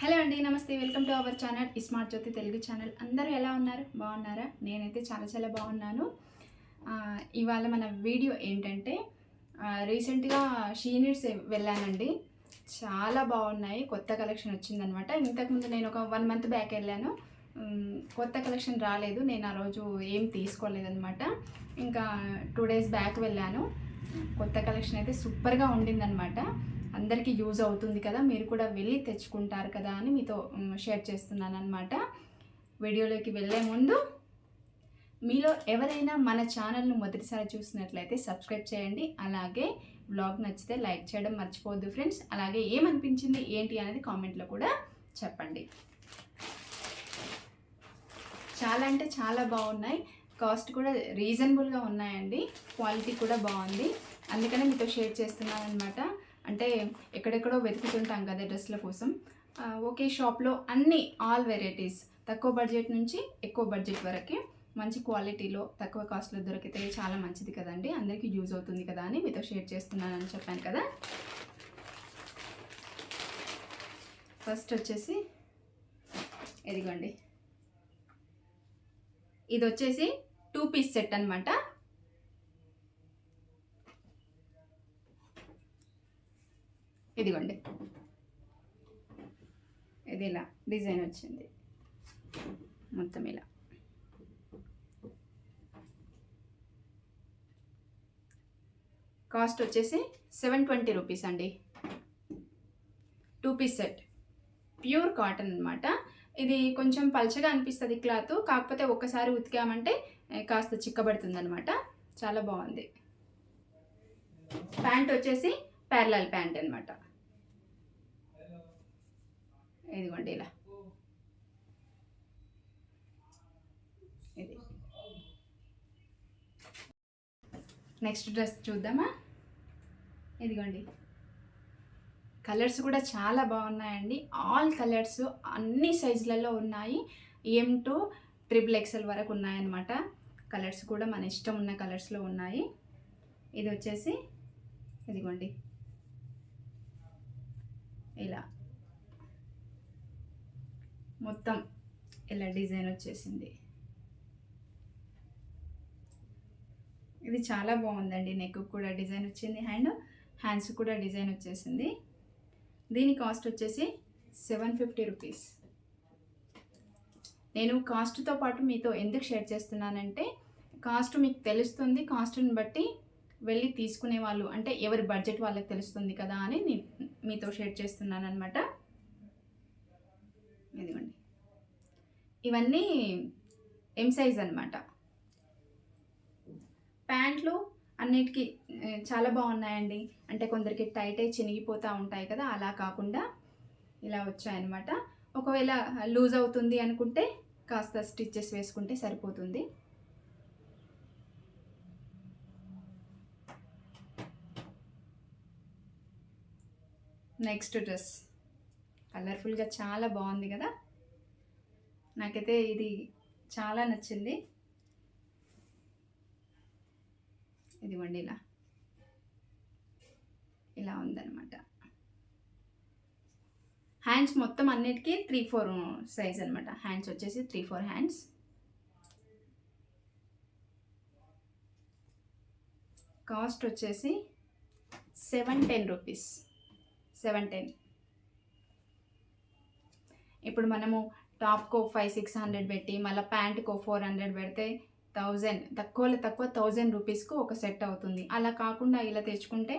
Hello అండి నమస్తే. Welcome to our channel smart Jyothi Telugu channel. అందరూ ఎలా ఉన్నారు? బాగున్నారా? నేనైతే చాలా చాలా బాగున్నాను. ఇవాళ మన వీడియో ఏంటంటే రీసెంట్గా షీనిట్స్ వెళ్ళానండి. చాలా బాగున్నాయి. కొత్త కలెక్షన్ వచ్చిందనమాట. ఇంతకుముందు నేను ఒక వన్ మంత్ బ్యాక్ వెళ్ళాను. కొత్త కలెక్షన్ రాలేదు. నేను ఆ రోజు ఏం తీసుకోలేదనమాట. ఇంకా టూ డేస్ బ్యాక్ వెళ్ళాను. కొత్త కలెక్షన్ అయితే సూపర్గా ఉండిందనమాట. అందరికీ యూజ్ అవుతుంది కదా మీరు కూడా వెళ్ళి తెచ్చుకుంటారు కదా అని మీతో షేర్ చేస్తున్నాను అనమాట వీడియోలోకి వెళ్ళే ముందు మీలో ఎవరైనా మన ఛానల్ను మొదటిసారి చూసినట్లయితే సబ్స్క్రైబ్ చేయండి. అలాగే బ్లాగ్ నచ్చితే లైక్ చేయడం మర్చిపోవద్దు ఫ్రెండ్స్. అలాగే ఏమనిపించింది ఏంటి అనేది కామెంట్లో కూడా చెప్పండి. చాలా అంటే చాలా బాగున్నాయి. కాస్ట్ కూడా రీజనబుల్గా ఉన్నాయండి. క్వాలిటీ కూడా బాగుంది. అందుకనే మీతో షేర్ చేస్తున్నాను అనమాట అంటే ఎక్కడెక్కడో వెతుకుతుంటాం కదా డ్రెస్ల కోసం. ఒకే షాప్లో అన్ని ఆల్ వెరైటీస్ తక్కువ బడ్జెట్ నుంచి ఎక్కువ బడ్జెట్ వరకే మంచి క్వాలిటీలో తక్కువ కాస్ట్లో దొరికితే చాలా మంచిది కదండి. అందరికీ యూజ్ అవుతుంది కదా అని మీతో షేర్ చేస్తున్నానని చెప్పాను కదా. ఫస్ట్ వచ్చేసి ఇదిగోండి. ఇది వచ్చేసి టూ పీస్ సెట్ అనమాట ఇదిగోండి. ఇది ఇలా డిజైన్ వచ్చింది. మొత్తం ఇలా. కాస్ట్ వచ్చేసి సెవెన్ ట్వంటీ రూపీస్ అండి. Two piece set. Pure cotton అనమాట ఇది కొంచెం పల్చగా అనిపిస్తుంది క్లాత్. కాకపోతే ఒక్కసారి ఉతికామంటే కాస్త చిక్కబడుతుంది అనమాట చాలా బాగుంది. ప్యాంట్ వచ్చేసి ప్యారలల్ ప్యాంట్ అనమాట ఇదిగోండి ఇలా. ఇది. నెక్స్ట్ డ్రెస్ చూద్దామా? ఇదిగోండి. కలర్స్ కూడా చాలా బాగున్నాయండి. ఆల్ కలర్స్ అన్ని సైజులలో ఉన్నాయి. ఎం టు ట్రిపుల్ ఎక్సెల్ వరకు ఉన్నాయన్నమాట. కలర్స్ కూడా మన ఇష్టం ఉన్న కలర్స్లో ఉన్నాయి. ఇది వచ్చేసి ఇదిగోండి. ఇలా. మొత్తం ఇలా డిజైన్ వచ్చేసింది. ఇది చాలా బాగుందండి నెక్ కూడా డిజైన్ వచ్చింది. హ్యాండ్ హ్యాండ్స్ కూడా డిజైన్ వచ్చేసింది. దీని కాస్ట్ వచ్చేసి సెవెన్ ఫిఫ్టీ రూపీస్ నేను కాస్ట్తో పాటు మీతో ఎందుకు షేర్ చేస్తున్నానంటే కాస్ట్ మీకు తెలుస్తుంది. కాస్ట్ని బట్టి వెళ్ళి తీసుకునే వాళ్ళు అంటే ఎవరి బడ్జెట్ వాళ్ళకి తెలుస్తుంది కదా అని మీతో షేర్ చేస్తున్నాను అనమాట ఇదిగోండి. ఇవన్నీ ఎం సైజ్ అనమాట ప్యాంట్లు అన్నిటికీ చాలా బాగున్నాయండి. అంటే కొందరికి టైట్ అయి చినిగిపోతూ ఉంటాయి కదా అలా కాకుండా ఇలా వచ్చాయన్నమాట. ఒకవేళ లూజ్ అవుతుంది అనుకుంటే కాస్త స్టిచ్చెస్ వేసుకుంటే సరిపోతుంది. Next dress. కలర్ఫుల్గా చాలా బాగుంది కదా? నాకైతే ఇది చాలా నచ్చింది. ఇదిగోండి ఇలా. ఇలా ఉందన్నమాట. హ్యాండ్స్ మొత్తం అన్నిటికీ త్రీ ఫోర్ సైజ్ అనమాట హ్యాండ్స్ వచ్చేసి త్రీ ఫోర్ హ్యాండ్స్. కాస్ట్ వచ్చేసి seven ten rupees. Seven ten. ఇప్పుడు మనము టాప్కో ఫైవ్ సిక్స్ హండ్రెడ్ పెట్టి మళ్ళీ ప్యాంట్కో ఫోర్ హండ్రెడ్ పెడితే థౌజండ్ తక్కువలో తక్కువ థౌజండ్ రూపీస్కు ఒక సెట్ అవుతుంది. అలా కాకుండా ఇలా తెచ్చుకుంటే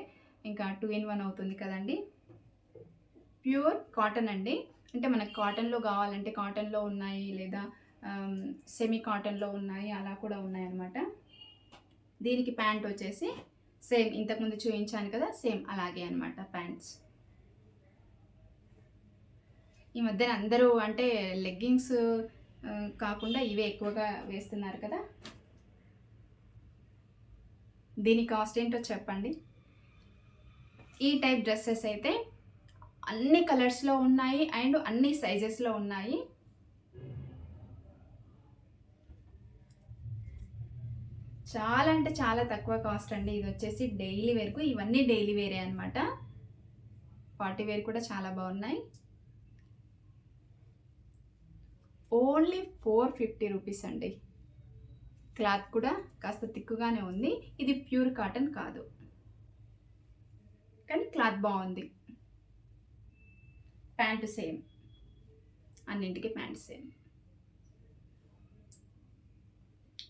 ఇంకా టూ ఇన్ వన్ అవుతుంది కదండి. ప్యూర్ కాటన్ అండి. అంటే మనకు కాటన్లో కావాలంటే కాటన్లో ఉన్నాయి లేదా సెమీ కాటన్లో ఉన్నాయి అలా కూడా ఉన్నాయన్నమాట. దీనికి ప్యాంట్ వచ్చేసి సేమ్ ఇంతకుముందు చూపించాను కదా సేమ్ అలాగే అనమాట ప్యాంట్స్. ఈ మధ్యన అందరూ అంటే లెగ్గింగ్స్ కాకుండా ఇవే ఎక్కువగా వేస్తున్నారు కదా. దీని కాస్ట్ ఏంటో చెప్పండి. ఈ టైప్ డ్రెస్సెస్ అయితే అన్ని కలర్స్లో ఉన్నాయి అండ్ అన్ని సైజెస్లో ఉన్నాయి. చాలా అంటే చాలా తక్కువ కాస్ట్ అండి. ఇది వచ్చేసి డైలీ వేర్కు ఇవన్నీ డైలీ వేరే అనమాట పార్టీ వేర్ కూడా చాలా బాగున్నాయి. ఓన్లీ ఫోర్ ఫిఫ్టీ రూపీస్ అండి. క్లాత్ కూడా కాస్త తిక్కుగానే ఉంది. ఇది ప్యూర్ కాటన్ కాదు. కానీ క్లాత్ బాగుంది. Pant same. అన్నింటికి ప్యాంట్ సేమ్.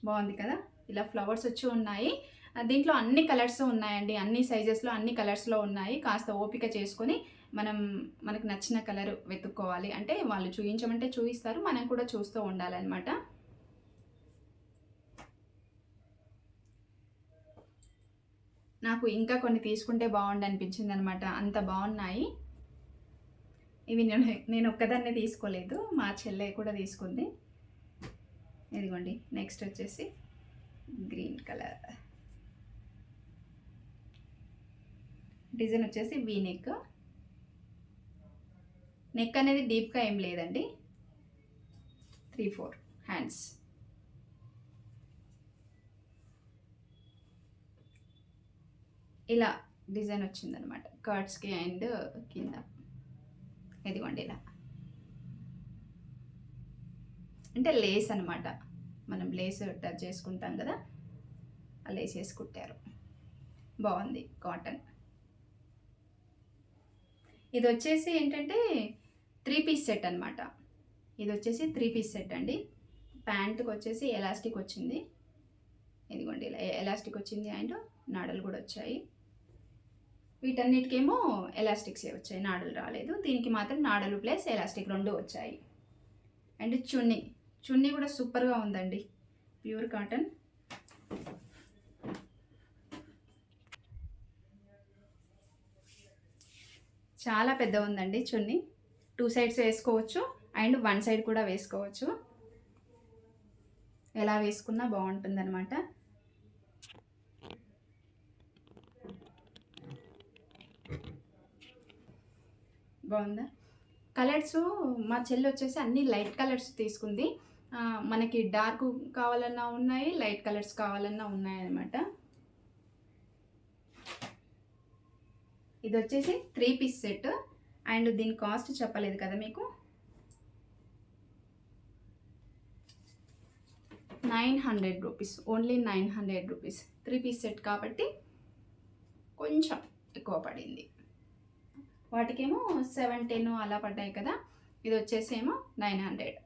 బాగుంది కదా? ఇలా ఫ్లవర్స్ వచ్చి ఉన్నాయి. దీంట్లో అన్ని కలర్స్ ఉన్నాయండి. అన్ని సైజెస్లో అన్ని కలర్స్లో ఉన్నాయి. కాస్త ఓపిక చేసుకొని మనం మనకు నచ్చిన కలర్ వెతుక్కోవాలి. అంటే వాళ్ళు చూపించమంటే చూపిస్తారు మనం కూడా చూస్తూ ఉండాలన్నమాట. నాకు ఇంకా కొన్ని తీసుకుంటే బాగుండు అనిపించింది అనమాట అంత బాగున్నాయి. ఇవి నేను నేను ఒక్కదాన్నే తీసుకోలేదు. మా చెల్లె కూడా తీసుకుంది. ఇదిగోండి. నెక్స్ట్ వచ్చేసి గ్రీన్ కలర్. డిజైన్ వచ్చేసి వీ నెక్ నెక్ అనేది డీప్గా ఏం లేదండి. త్రీ ఫోర్ హ్యాండ్స్ ఇలా డిజైన్ వచ్చిందనమాట కర్డ్స్కి అండ్ కింద. ఇదిగోండి ఇలా. అంటే లేస్ అనమాట మనం లేస్ టచ్ చేసుకుంటాం కదా. ఆ లేస్ వేసి కుట్టారు. బాగుంది. కాటన్ ఇది వచ్చేసి ఏంటంటే త్రీ పీస్ సెట్ అనమాట ఇది వచ్చేసి త్రీ పీస్ సెట్ అండి. ప్యాంట్కి వచ్చేసి ఎలాస్టిక్ వచ్చింది ఇదిగోండి ఇలా ఎలాస్టిక్ వచ్చింది అండ్ నాడలు కూడా వచ్చాయి వీటన్నిటికేమో ఎలాస్టిక్స్ వచ్చాయి నాడలు రాలేదు. దీనికి మాత్రం నాడలు ప్లస్ ఎలాస్టిక్ రెండు వచ్చాయి. అండ్ చున్నీ చున్నీ కూడా సూపర్గా ఉందండి. Pure cotton. చాలా పెద్ద ఉందండి చున్నీ. టూ సైడ్స్ వేసుకోవచ్చు. అండ్ వన్ సైడ్ కూడా వేసుకోవచ్చు. ఎలా వేసుకున్నా బాగుంటుంది అనమాట బాగుందా? కలర్స్ మా చెల్లి వచ్చేసి అన్ని లైట్ కలర్స్ తీసుకుంది. మనకి డార్క్ కావాలన్నా ఉన్నాయి లైట్ కలర్స్ కావాలన్నా ఉన్నాయి అనమాట ఇది వచ్చేసి త్రీ పీస్ సెట్. అండ్ దీని కాస్ట్ చెప్పలేదు కదా మీకు? Nine hundred rupees. Only nine hundred rupees. Three piece set కాబట్టి కొంచెం ఎక్కువ పడింది. వాటికేమో సెవెన్ టెన్ అలా పడ్డాయి కదా. ఇది వచ్చేసి ఏమో నైన్ హండ్రెడ్.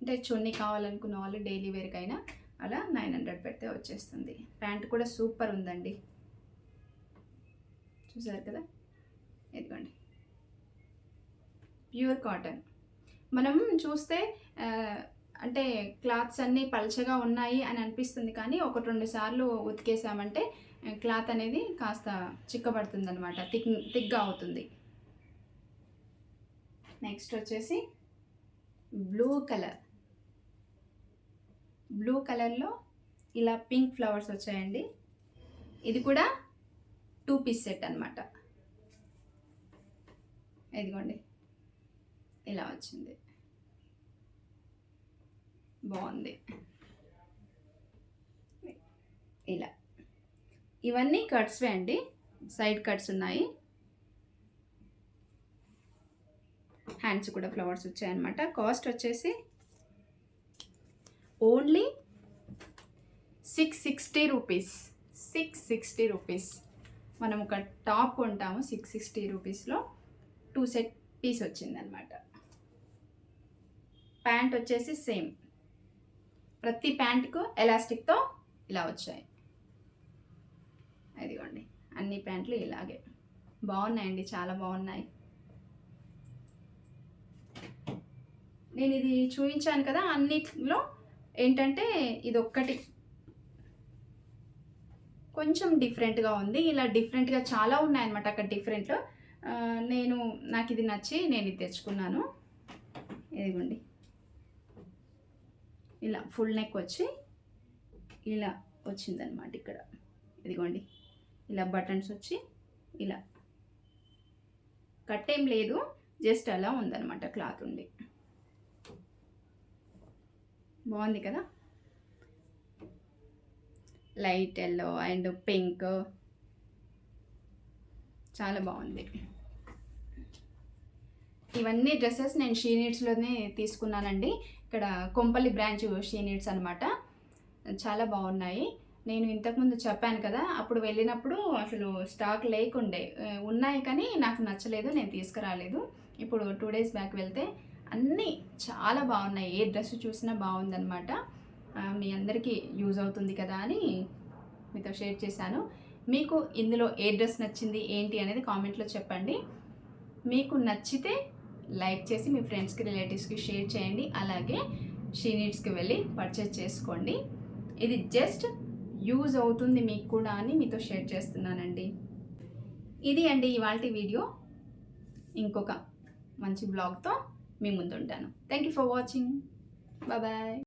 అంటే చున్నీ కావాలనుకున్న వాళ్ళు డైలీ వేర్కైనా అలా నైన్ హండ్రెడ్ పెడితే వచ్చేస్తుంది. ప్యాంట్ కూడా సూపర్ ఉందండి. చూసారు కదా? ఇదిగోండి. Pure cotton. మనం చూస్తే అంటే క్లాత్స్ అన్నీ పల్చగా ఉన్నాయి అని అనిపిస్తుంది కానీ ఒకటి రెండు సార్లు ఉతికేసామంటే క్లాత్ అనేది కాస్త చిక్కబడుతుంది అనమాట థిక్ థిక్గా అవుతుంది. నెక్స్ట్ వచ్చేసి బ్లూ కలర్. బ్లూ కలర్లో ఇలా పింక్ ఫ్లవర్స్ వచ్చాయండి. ఇది కూడా టూ పీస్ సెట్ అనమాట ఇదిగోండి. ఇలా వచ్చింది. బాగుంది. ఇలా. ఇవన్నీ కట్స్వే అండి. సైడ్ కట్స్ ఉన్నాయి. హ్యాండ్స్ కూడా ఫ్లవర్స్ వచ్చాయన్నమాట. కాస్ట్ వచ్చేసి only six sixty rupees. Six sixty rupees. మనం ఒక టాప్ కొంటాము సిక్స్ సిక్స్టీ రూపీస్లో. టూ సెట్ పీస్ వచ్చిందనమాట ప్యాంట్ వచ్చేసి సేమ్. ప్రతి ప్యాంట్కు ఎలాస్టిక్తో ఇలా వచ్చాయి. అదిగోండి అన్ని ప్యాంట్లు ఇలాగే. బాగున్నాయండి చాలా బాగున్నాయి. నేను ఇది చూపించాను కదా అన్నిట్లో ఏంటంటే ఇది ఒక్కటి కొంచెం డిఫరెంట్గా ఉంది. ఇలా డిఫరెంట్గా చాలా ఉన్నాయన్నమాట అక్కడ డిఫరెంట్. నేను నాకు ఇది నచ్చి నేను ఇది తెచ్చుకున్నాను. ఇదిగోండి. ఇలా ఫుల్ నెక్ వచ్చి ఇలా వచ్చిందనమాట ఇక్కడ. ఇదిగోండి. ఇలా బటన్స్ వచ్చి ఇలా. కట్టేం లేదు. జస్ట్ అలా ఉందన్నమాట క్లాత్ ఉండి. బాగుంది కదా? Light yellow and pink. చాలా బాగుంది. ఇవన్నీ డ్రెస్సెస్ నేను షీ నీడ్స్లోనే తీసుకున్నానండి. ఇక్కడ కొంపల్లి బ్రాంచ్ షీ నీడ్స్ అనమాట చాలా బాగున్నాయి. నేను ఇంతకుముందు చెప్పాను కదా అప్పుడు వెళ్ళినప్పుడు అసలు స్టాక్ లేకుండే. ఉన్నాయి కానీ నాకు నచ్చలేదు నేను తీసుకురాలేదు. ఇప్పుడు టూ డేస్ బ్యాక్ వెళ్తే అన్నీ చాలా బాగున్నాయి. ఏ డ్రెస్ చూసినా బాగుందనమాట మీ అందరికీ యూజ్ అవుతుంది కదా అని మీతో షేర్ చేశాను. మీకు ఇందులో ఏ డ్రెస్ నచ్చింది ఏంటి అనేది కామెంట్లో చెప్పండి. మీకు నచ్చితే లైక్ చేసి మీ ఫ్రెండ్స్కి రిలేటివ్స్కి షేర్ చేయండి. అలాగే షీ నీడ్స్కి వెళ్ళి పర్చేస్ చేసుకోండి. ఇది జస్ట్ యూజ్ అవుతుంది మీకు కూడా అని మీతో షేర్ చేస్తున్నానండి. ఇది అండి ఇవాళ వీడియో. ఇంకొక మంచి బ్లాగ్తో మీ ముందుంటాను. Thank you for watching. Bye.